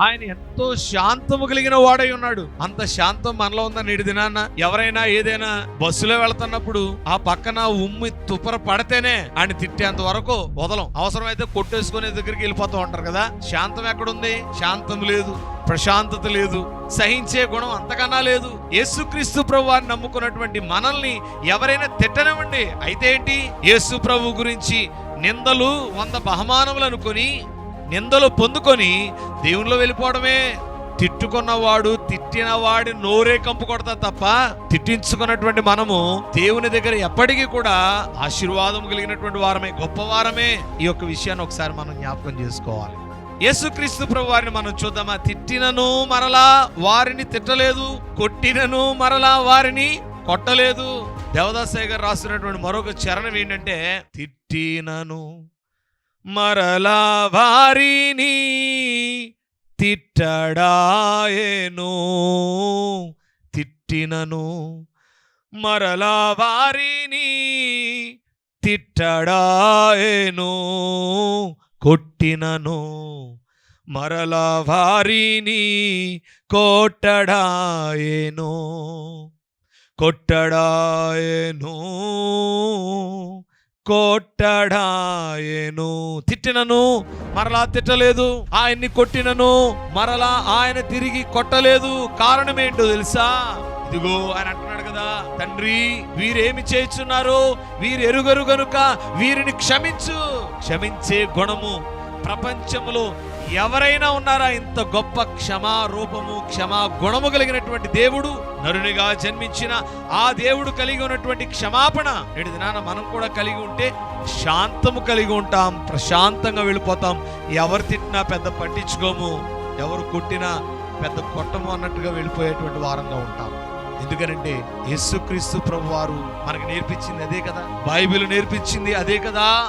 ఆయన ఎంతో శాంతము కలిగిన వాడై ఉన్నాడు. అంత శాంతం మనలో ఉందని నేడు దినాన్న ఎవరైనా ఏదైనా బస్సులో వెళ్తున్నప్పుడు ఆ పక్కన ఉమ్మి తుపర పడితేనే ఆయన తిట్టేంత వరకు వదలం. అవసరమైతే కొట్టేసుకునే దగ్గరికి వెళ్ళిపోతూ ఉంటారు కదా. శాంతం ఎక్కడుంది? శాంతం లేదు. ప్రశాంతత లేదు. సహించే గుణం అంతకన్నా లేదు. యేసుక్రీస్తు ప్రభు వారిని నమ్ముకున్నటువంటి మనల్ని ఎవరైనా తిట్టనివ్వండి. అయితే ఏంటి? యేసు ప్రభు గురించి నిందలు వంద బహమానములు అనుకొని నిందలు పొందుకొని దేవునిలో వెళ్ళిపోవడమే. తిట్టుకున్నవాడు తిట్టిన వాడి నోరే కంపు కొడతా తప్ప తిట్టించుకున్నటువంటి మనము దేవుని దగ్గర ఎప్పటికీ కూడా ఆశీర్వాదం కలిగినటువంటి వారమే గొప్ప వారమే. ఈ యొక్క విషయాన్ని ఒకసారి మనం జ్ఞాపకం చేసుకోవాలి. యేసుక్రీస్తు ప్రభు వారిని మనం చూద్దామా? తిట్టినను మరలా వారిని తిట్టలేదు కొట్టినను మరలా వారిని కొట్టలేదు. దేవదాసయ్య గారు రాస్తున్నటువంటి మరొక చరణం ఏంటంటే తిట్టినను మరలా వారిని తిట్టడాయేను తిట్టినను మరలా వారిని తిట్టడాయేను కొట్టినను మరలా వారిని కొట్టడాయేను కొట్టడాయేను. కొట్టడాయను. తిట్టినను మరలా తిట్టలేదు. ఆయన్ని కొట్టినను మరలా ఆయన తిరిగి కొట్టలేదు. కారణం ఏంటో తెలుసా? ఇదిగో ఆయన అంటున్నాడు కదా తండ్రి వీరేమి చేస్తున్నారు వీరు ఎరుగరు గనుక వీరిని క్షమించు. క్షమించే గుణము ప్రపంచంలో ఎవరైనా ఉన్నారా? ఇంత గొప్ప క్షమా రూపము క్షమా గుణము కలిగినటువంటి దేవుడు నరునిగా జన్మించిన ఆ దేవుడు కలిగి ఉన్నటువంటి క్షమాపణ. నేటి దినాన మనం కూడా కలిగి ఉంటే శాంతము కలిగి ఉంటాం ప్రశాంతంగా వెళ్ళిపోతాం. ఎవరు తిట్టినా పెద్ద పట్టించుకోము. ఎవరు కొట్టినా పెద్ద కొట్టము అన్నట్టుగా వెళ్ళిపోయేటువంటి వారంగా ఉంటాం. ఎందుకనంటే యేసుక్రీస్తు ప్రభు వారు మనకు నేర్పించింది అదే కదా? బైబిల్ నేర్పించింది అదే కదా?